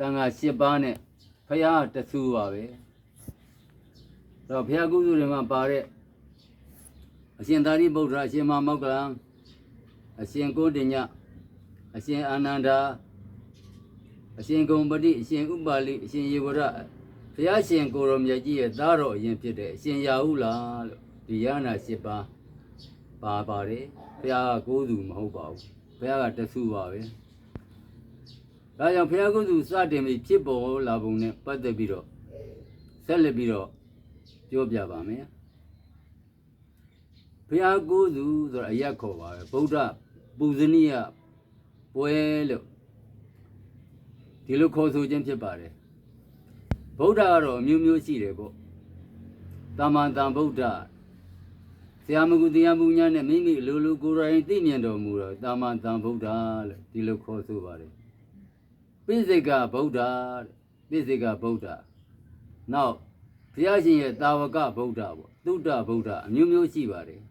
တန်ခါ၈ပါးနဲ့ဖရာတဆူပါပဲတော့ဖရာကုစုတွေမှာပါတဲ့အရှင်သာရိပုတ္တရာအရှင်မမောက္ကလံအရှင်ကိုဋ္ဌညအရှင်အာနန္ဒာအရှင်ဂုံပတိအရှင်ဥပါလိအရှင်ယေဝရဘုရားရှင်ကိုရောမြတ်ကြီးရဲ့သားတော်အရင်ဖြစ်တဲ့အရှင်ရာဟုလာလို့ဒီရဟနာ၈ပါးပါပါတယ်ဘုရားကကိုးသူမဟုတ်ပါဘူးဘုရားကတဆူပါပဲ ဒါကြောင့်ဘုရားကုစုစတင်ပြီးဖြစ်ပေါ်လာပုံနဲ့ပတ်သက်ပြီးတော့ဆက်လက်ပြီးတော့ပြောပြပါမယ်ဘုရားကိုးသူဆိုတာအရက်ခေါ်ပါပဲဗုဒ္ဓပူဇနီယပွဲလို့ဒီလိုခေါ်ဆိုခြင်းဖြစ်ပါတယ်ဗုဒ္ဓကတော့အမျိုးမျိုးရှိတယ်ပေါ့တာမန်တန်ဗုဒ္ဓဆရာမကုတရားမှုညာနဲ့မိမိအလိုလိုကိုယ်တိုင်သိမြင်တော်မူတော့တာမန်တန်ဗုဒ္ဓလို့ဒီလိုခေါ်ဆိုပါတယ် ပိစိကဗုဒ္ဓတဲ့ပိစိကဗုဒ္ဓနောက်ဘုရားရှင်ရဲ့တာဝကဗုဒ္ဓပေါ့သုတ္တဗုဒ္ဓအမျိုးမျိုးရှိပါတယ်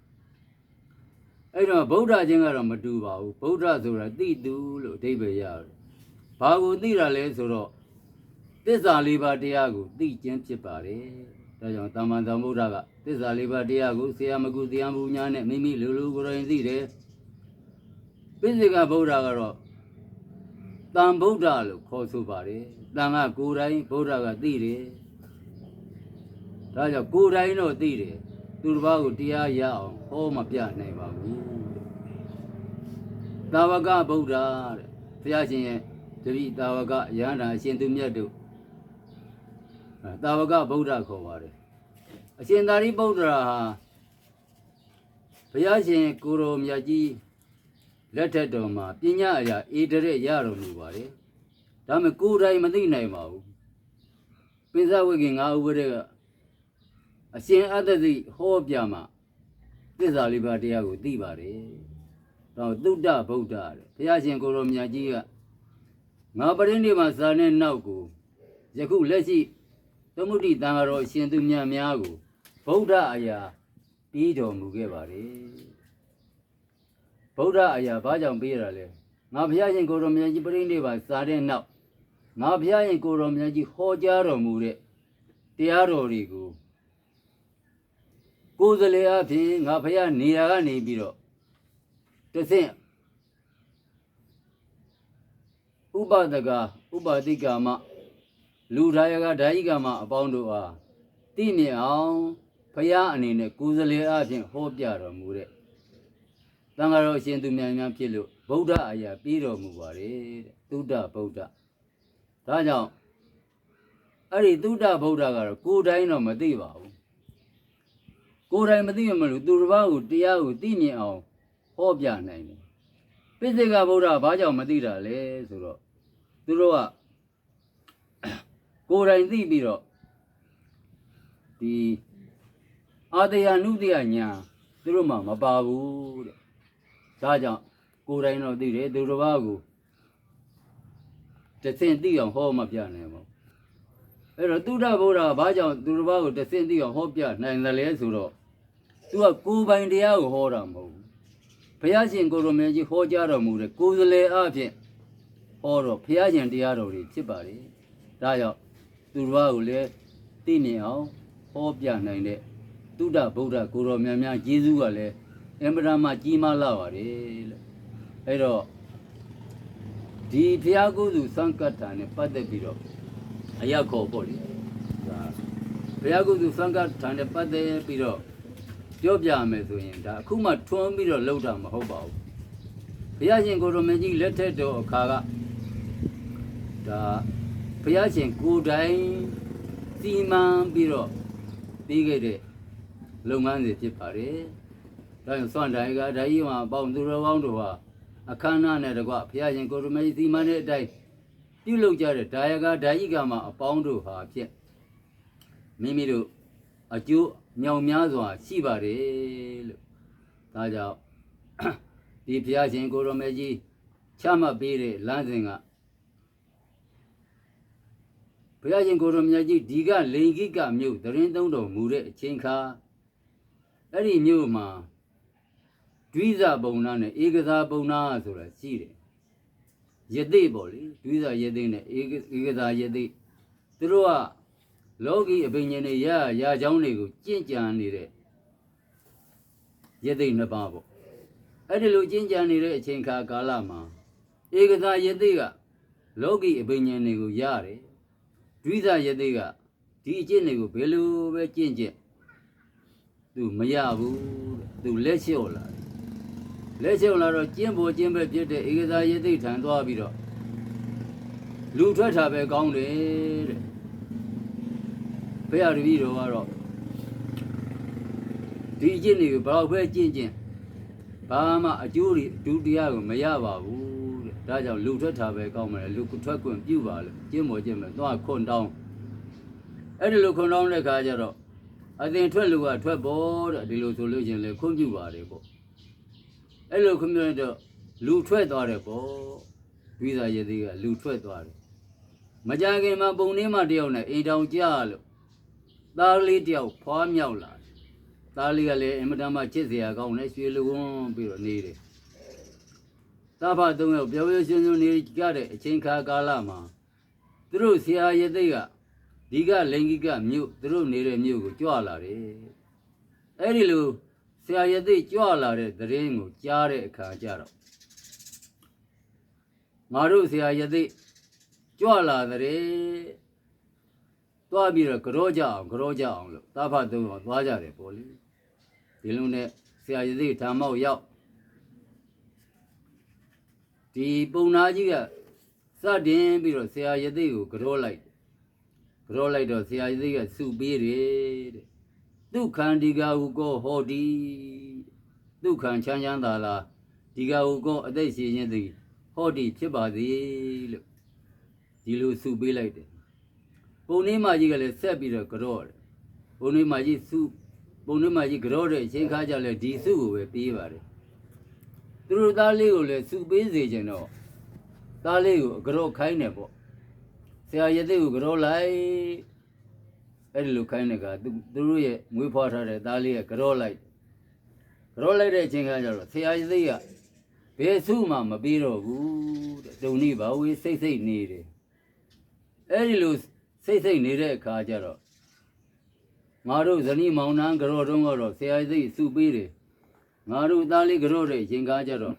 အဲ့တော့ဗုဒ္ဓချင်းကတော့မတူပါဘူးဗုဒ္ဓဆိုတာတိတူလို့အဓိပ္ပာယ်ရတယ်ဘာကိုသိတာလဲဆိုတော့သစ္စာလေးပါးတရားကိုသိခြင်းဖြစ်ပါတယ်ဒါကြောင့်တမန်တော်ဗုဒ္ဓကသစ္စာလေးပါးတရားကိုဆရာမကုတရားမှုညာနဲ့မိမိလူလူကိုယ်တိုင်သိတယ်ပိစိကဗုဒ္ဓကတော့ တန်ဗုဒ္ဓလို့ခေါ်ဆိုပါတယ်တန်ကကိုယ်တိုင်ဗုဒ္ဓကသိတယ်ဒါကြောင့်ကိုယ်တိုင်တော့သိတယ်သူတစ်ပါးကိုတရားရအောင်ဟောမပြနိုင်ပါဘူးတာဝကဗုဒ္ဓတဲ့ဘုရားရှင်ရဲ့တတိတာဝကရဟန္တာအရှင်သူမြတ်တို့အဲတာဝကဗုဒ္ဓခေါ်ပါတယ်အရှင်သာရိပုတ္တရာဟာဘုရားရှင်ကိုရောမြတ်ကြီး လက်ထက်တော်မှာပညာအရာအေတရက်ရတော်မူပါတယ်ဒါပေမဲ့ကိုယ်တိုင်မသိနိုင်ပါဘူးပိဿဝိကင်ငါဥပဒေကအရှင်အတ္တသိဟောပြမှာသစ္စာလေးပါးတရားကိုသိပါတယ်တော့သုဒ္ဓဗုဒ္ဓတဲ့ဘုရားရှင်ကိုရောမြတ်ကြီးကငါပရိနိဗ္ဗာန်ဇာနဲ့နောက်ကိုယခုလက်ရှိသမုဒိတန်ဃာတော်အရှင်သူမြတ်များကိုဗုဒ္ဓအရာပြီးတော်မူခဲ့ပါတယ် ဗုဒ္ဓအရာဘာကြောင့်ပြီးရတာလဲငါဘုရားရှင်ကိုရောမြတ်ကြီးပရိနိဗ္ဗာန်ဇာတဲ့နောက်ငါဘုရားရှင်ကိုရောမြတ်ကြီးဟောကြားတော်မူတဲ့တရားတော်တွေကိုကိုယ်စလေအဖြစ်ငါဘုရားနေရာကနေပြီးတော့တဆင့်ဥပဒကဥပတိကာမလူဒါယကဓာယိကာမအပေါင်းတို့အားတိမြင်အောင်ဘုရားအနေနဲ့ကိုယ်စလေအဖြစ်ဟောပြတော်မူတဲ့ တန်ဃာတော်အရှင်သူများများဖြစ်လို့ဗုဒ္ဓအရာပြီးတော်မူပါတယ်တဲ့သုဒ္ဓဗုဒ္ဓဒါကြောင့်အဲ့ဒီသုဒ္ဓဗုဒ္ဓကတော့ကိုယ်တိုင်းတော့မသိပါဘူးကိုယ်တိုင်မသိမှမလို့သူတစ်ပါးကိုတရားကိုသိမြင်အောင်ဟောပြနိုင်တယ်ပိစိကဗုဒ္ဓဘာကြောင့်မသိတာလဲဆိုတော့သူတို့ကကိုယ်တိုင်သိပြီးတော့ဒီအာတယနုတယညာသူတို့မှမပါဘူးတဲ့ ဒါကြောင့်ကိုယ်တိုင်တော့သိတယ်သူတစ်ပါးကိုတစ်ဆင့်သိအောင်ဟောမပြနိုင်ပါဘူးအဲ့တော့သုဒ္ဓဗုဒ္ဓကဘာကြောင့်သူတစ်ပါးကိုတစ်ဆင့်သိအောင်ဟောပြနိုင်တယ်လဲဆိုတော့သူကကိုယ်ပိုင်တရားကိုဟောတာမဟုတ်ဘူးဘုရားရှင်ကိုရောင်မြတ်ကြီးဟောကြားတော်မူတဲ့ကိုယ်စလေအဖြစ်ဟောတော့ဘုရားရှင်တရားတော်တွေဖြစ်ပါလေဒါကြောင့်သူတစ်ပါးကိုလည်းသိမြင်အောင်ဟောပြနိုင်တဲ့သုဒ္ဓဗုဒ္ဓကိုရောင်မြတ်များယေရှုကလည်း အင်မတန်မှကြီးမားလာပါတယ်လို့အဲ့တော့ဒီဘုရားကုသစံကတ္တာနဲ့ပတ်သက်ပြီးတော့အရောက်ခေါ်ပေါ့လေဒါဘုရားကုသစံကတ္တာနဲ့ပတ်သက်ပြီးတော့ပြောပြမယ်ဆိုရင်ဒါအခုမှထွန်းပြီးတော့လှုပ်တာမဟုတ်ပါဘူးဘုရားရှင်ကိုရမကြီးလက်ထက်တော်အခါကဒါဘုရားရှင်ကိုယ်တိုင်စီမံပြီးတော့ပြီးခဲ့တဲ့လုပ်ငန်းတွေဖြစ်ပါတယ် ဒါကြောင့်စွန့်တိုင်းကဓာကြီးမှာပေါင်းသူတော်ကောင်းတို့ဟာအခမ်းအနားနဲ့တကွဘုရားရှင်ကိုရမကြီးစီမံတဲ့အတိုင်းပြုလုပ်ကြတဲ့ဒါယကဓာကြီးကမှာအပေါင်းတို့ဟာဖြစ်မိမိတို့အကျိုးမြောင်များစွာရှိပါတယ်လို့ဒါကြောင့်ဒီဘုရားရှင်ကိုရမေကြီးချမှတ်ပေးတဲ့လမ်းစဉ်ကဘုရားရှင်ကိုရမေကြီးဒီကလိန်ကိကမြို့သရင်သုံးတော်မူတဲ့အချိန်ခါအဲ့ဒီမြို့မှာ ဒွိဇပုံနာနဲ့ဧကသာပုံနာဆိုတာရှိတယ်ယသိပေါ့လေဒွိသာယသိနဲ့ဧကဧကသာယသိသူတို့ကလောကီအပင်ဉ္တွေရရအကြောင်းတွေကိုကြင့်ကြံနေတဲ့ယသိနှစ်ပါးပေါ့အဲ့ဒီလိုကြင့်ကြံနေတဲ့အချိန်ခါကာလမှာဧကသာယသိကလောကီအပင်ဉ္တွေကိုရတယ်ဒွိသာယသိကဒီအကျင့်တွေကိုဘယ်လိုပဲကြင့်ကြင့်သူမရဘူးတဲ့သူလက်လျှော့လာတယ် လက်ချုံလာတော့ကျင်းပေါ်ကျင်းပဲဖြစ်တဲ့ဧကသာယသိထံသွားပြီးတော့လူထွက်တာပဲကောင်းတယ်တဲ့ဘုရားတပည့်တော်ကတော့ဒီအကျင့်တွေကိုဘယ်တော့ပဲကျင့်ကျင့်ဘာမှအကျိုးတွေဒုတိယကိုမရပါဘူးတဲ့ဒါကြောင့်လူထွက်တာပဲကောင်းမယ်လူထွက်ခွင့်ပြုပါလို့ကျင့်ပေါ်ကျင့်ပဲသွားခွန်တောင်းအဲ့ဒီလိုခွန်တောင်းတဲ့ခါကျတော့အသင်ထွက်လူကထွက်ပေါ်တဲ့ဒီလိုဆိုလို့ချင်းလေခွင့်ပြုပါတယ်ပေါ့ အဲ့လိုခွင့်ပြုလိုက်တော့လူထွက်သွားတယ်ပေါ့ဝိဇာယတိကလူထွက်သွားတယ်မကြခင်မှာပုံနှင်းမတယောက်နဲ့အိမ်တောင်ကြလို့သားလေးတယောက်ဖွားမြောက်လာတယ်သားလေးကလည်းအင်မတန်မှချစ်စရာကောင်းတယ်ရွှေလူဝန်းပြီးတော့နေတယ်သားဖသုံးယောက်ပြောပြောရှင်ရှင်နေကြတဲ့အချိန်ခါကာလမှာသူတို့ဆရာယတိကဒီကလိင်္ဂိကမြို့သူတို့နေတဲ့မြို့ကိုကြွလာတယ်အဲ့ဒီလိုဆ ရာရသိကြွလာတဲ့သတင်းကိုကြားတဲ့အခါကျတော့ငါတို့ဆရာရသိကြွလာတဲ့သွားပြီးတော့ကြောကြအောင်ကြောကြအောင်လို့တာဖတ်သုံးတော့သွားကြတယ်ပေါ့လေဒီလိုနဲ့ဆရာရသိဓမ္မောက်ရောက်ဒီပုံနာကြီးကစတင်ပြီးတော့ဆရာရသိကိုကြောလိုက်ကြောလိုက်တော့ဆရာရသိကစုပေးတယ်တဲ့ ဒုက္ခံဒီကဟုကောဟောတိဒုက္ခံချမ်းချမ်းသာလားဒီကဟုကောအသက်ရှင်ခြင်းသည်ဟောတိဖြစ်ပါစေလို့ဒီလိုစုပေးလိုက်တယ်ပုံနှင်းမကြီးကလည်းဆက်ပြီးတော့ကြော့တယ်ပုံနှင်းမကြီးစုပုံနှင်းမကြီးကြော့တဲ့အချိန်ခါကျလဲဒီစုကိုပဲပေးပါတယ်သူတို့သားလေးကိုလည်းစုပေးစေခြင်းတော့သားလေးကိုကြော့ခိုင်းတယ်ပေါ့ဆရာရတဲ့ကိုကြော့လိုက် အဲ့ဒီလိုခိုင်းတဲ့ကသူသူတို့ရဲ့မွေးဖွားထားတဲ့သားလေးကကြောလိုက်ကြောလိုက်တဲ့အချိန်ကကျတော့ဆရာကြီးသိကဘယ်စုမှမပြီးတော့ဘူးတဲ့တုံနေပါဝေးစိတ်စိတ်နေတယ်အဲ့ဒီလိုစိတ်စိတ်နေတဲ့အခါကျတော့ငါတို့ဇနီးမောင်နှံကြောတုံးကတော့ဆရာကြီးသိစုပေးတယ်ငါတို့သားလေးကြောတဲ့အချိန်ကကျတော့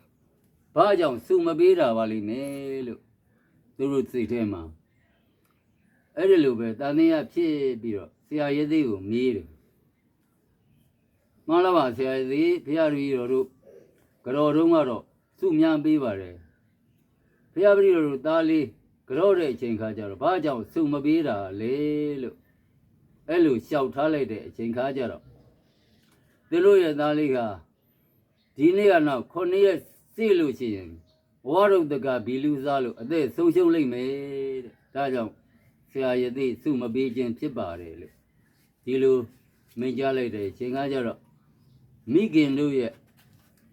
ဘာကြောင့်စုမပေးတာပါလိမ့်မယ်လို့သူတို့စိတ်ထဲမှာ အဲ့ဒီလိုပဲတာသင်ရဖြစ်ပြီးတော့ဆရာရဲသေးကိုမေးတယ်။မှန်လားပါဆရာရဲသေးဘုရားကြီးတော်တို့ကြော်တုံးကတော့စုများပေးပါတယ်။ဘုရားကြီးတော်တို့သားလေးကြော်တဲ့အချိန်ခါကျတော့ဘာကြောင့်စုမပေးတာလဲလို့အဲ့လိုလျှောက်ထားလိုက်တဲ့အချိန်ခါကျတော့သူတို့ရဲ့သားလေးကဒီနေ့ကနောက်9ရက်စိလို့ရှိရင်ဝါရုတ်တကဘီလူစားလို့အသက်ဆုံးရှုံးလိမ့်မယ်တဲ့။ဒါကြောင့် ဆရာယသိစုမပေးခြင်းဖြစ်ပါတယ်လို့ဒီလိုမင်းကြားလိုက်တဲ့အချိန်ကကြတော့မိခင်တို့ရဲ့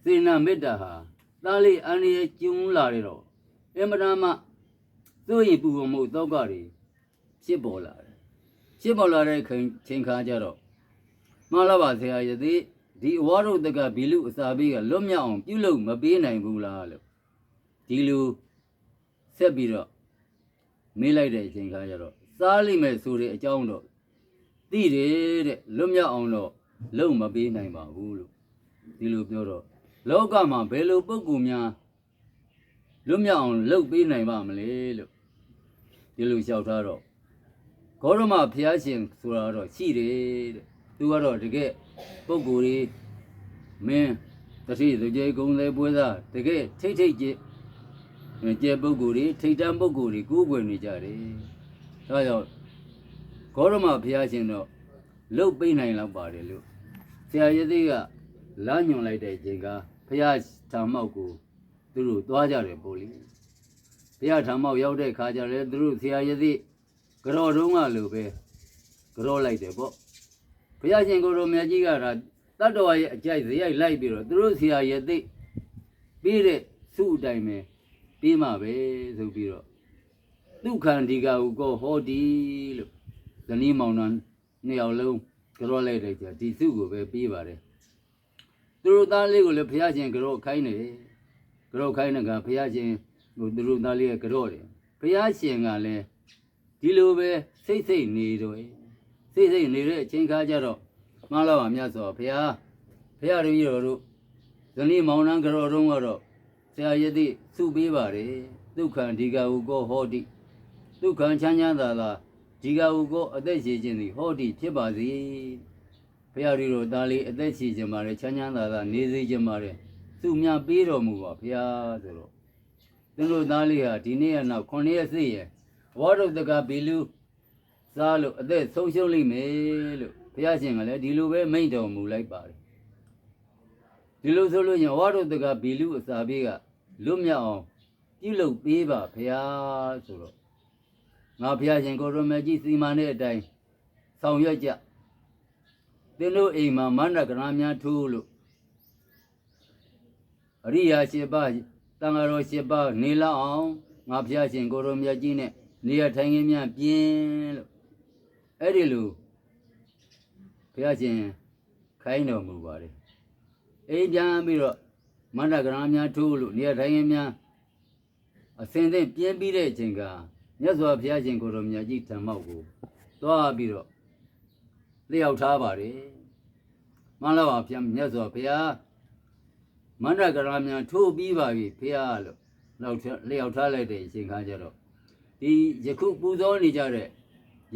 စေနာမေတ္တာဟာသားလေးအန္တရာယ်ကျုံလာတဲ့တော့အမရမသူ့ရင်ပူမမှုတော့ကတွေဖြစ်ပေါ်လာတယ်ဖြစ်ပေါ်လာတဲ့ခင်ချိန်ခါကြတော့မှန်လားပါဆရာယသိဒီအဝါရုတ်တကဘီလူအစာပေးကလွတ်မြောက်အောင်ပြုလုပ်မပေးနိုင်ဘူးလားလို့ဒီလိုဆက်ပြီးတော့ မေးလိုက်တဲ့အချိန်ခါကျတော့စားလိမ့်မယ်ဆိုတဲ့အကြောင်းတော့သိတယ်တဲ့လွတ်မြောက်အောင်တော့လုံမပေးနိုင်ပါဘူးလို့ဒီလိုပြောတော့လောကမှာဘယ်လိုပုံကူများလွတ်မြောက်အောင်လုပ်ပေးနိုင်ပါမလဲလို့ဒီလိုလျှောက်ထားတော့ဂေါရမဘုရားရှင်ဆိုတာတော့ရှိတယ်တဲ့သူကတော့တကယ်ပုံကူကြီးမင်းတတိသူကျေကုံလေပွဲသားတကယ်ထိတ်ထိတ်ကြီး ကျဲပုဂ္ဂိုလ်တွေထိတ်တန်းပုဂ္ဂိုလ်တွေကိုးကွယ်နေကြတယ်။ဒါကြောင့်ဂေါရမဘုရားရှင်တော့လှုပ်ပိနိုင်လောက်ပါတယ်လို့ဆရာရသေးကလမ်းညွန်လိုက်တဲ့အချိန်ကဘုရားဓမ္မောက်ကိုသူတို့သွားကြတယ်ပို့လေ။ဘုရားဓမ္မောက်ရောက်တဲ့ခါကျလည်းသူတို့ဆရာရသေးကြော်တုံးကလို့ပဲကြော်လိုက်တယ်ပေါ့။ဘုရားရှင်ကိုယ်တော်မြတ်ကြီးကဒါတတ္တဝါရဲ့အကြိုက်ဇရိုက်လိုက်ပြီးတော့သူတို့ဆရာရသေးပြီးတဲ့စုအတိုင်းပဲ ပြီးမှပဲဆိုပြီးတော့ဒုက္ခန္ဒီကဟုကောဟောတိလို့ဇနီးမောင်နှံနှစ်ယောက်လုံးကြောလိုက်လိုက်ကြဒီစုကိုပဲပြီးပါတယ်သူတို့သားလေးကိုလည်းဘုရားရှင်ကြောခိုင်းနေတယ်ကြောခိုင်းတဲ့ကဘုရားရှင်ဟိုသူတို့သားလေးရဲ့ကြော့တယ်ဘုရားရှင်ကလည်းဒီလိုပဲစိတ်စိတ်နေတော့စိတ်စိတ်နေတဲ့အချိန်ခါကျတော့မှလာပါမြတ်စွာဘုရားဘုရားတပည့်တော်တို့ဇနီးမောင်နှံကြော့တုံးကတော့ ဆရာယတိစုပေးပါတယ်ဒုက္ခံဒီကဟုကောဟောတိဒုက္ခံချမ်းချမ်းသာသာဒီကဟုကောအသက်ရှိခြင်းသည်ဟောတိဖြစ်ပါစေဘုရားတပည့်တော်သားလေးအသက်ရှိခြင်းပါတယ်ချမ်းချမ်းသာသာနေစေခြင်းပါတယ်သူမြပေးတော်မူပါဘုရားဆိုတော့သူတို့သားလေးဟာဒီနေ့ရနောက်9ရက်စိရဘောဓုတကဘီလူစားလို့အသက်ဆုံးရှုံးလိမ့်မယ်လို့ဘုရားရှင်ကလည်းဒီလိုပဲမိန့်တော်မူလိုက်ပါတယ်ဒီလိုဆိုလို့ရင်ဝါဒုတကဘီလူအစာပြေးက လွတ်မြောက်အောင်ပြုလုပ်ပေးပါဘုရားဆိုတော့ငါဘုရားရှင်ကိုရမကြီးစီမံတဲ့အတိုင်းဆောင်ရွက်ကြသင်တို့အိမ်မှာမန္တကရာများထိုးလို့အရိယာရှိပါတန်ဃာတော်ရှိပါနေလောက်အောင်ငါဘုရားရှင်ကိုရမကြီးနဲ့နေရထိုင်ခင်းများပြင်းလို့အဲ့ဒီလိုဘုရားရှင်ခိုင်းတော်မူပါတယ်အိမ်ပြန်ပြီးတော့ မန္တကရာများထိုးလို့နေရထိုင်ခင်းများအစင်သိပြင်းပြီးတဲ့အချိန်ကမြတ်စွာဘုရားရှင်ကိုရမကြီးဓမ္မောက်ကိုသွားပြီးတော့လျှောက်ထားပါတယ်မှန်လားပါဗျာမြတ်စွာဘုရားမန္တကရာမြန်ထိုးပြီးပါပြီဖေရလို့နောက်ထပ်လျှောက်ထားလိုက်တဲ့အချိန်ခါကျတော့ဒီယခုပူဇော်နေကြတဲ့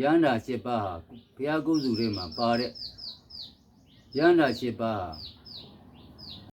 ရဟန္တာ၈ပါးဟာဘုရားကုစုတွေမှာပါတဲ့ရဟန္တာ၈ပါးဟာ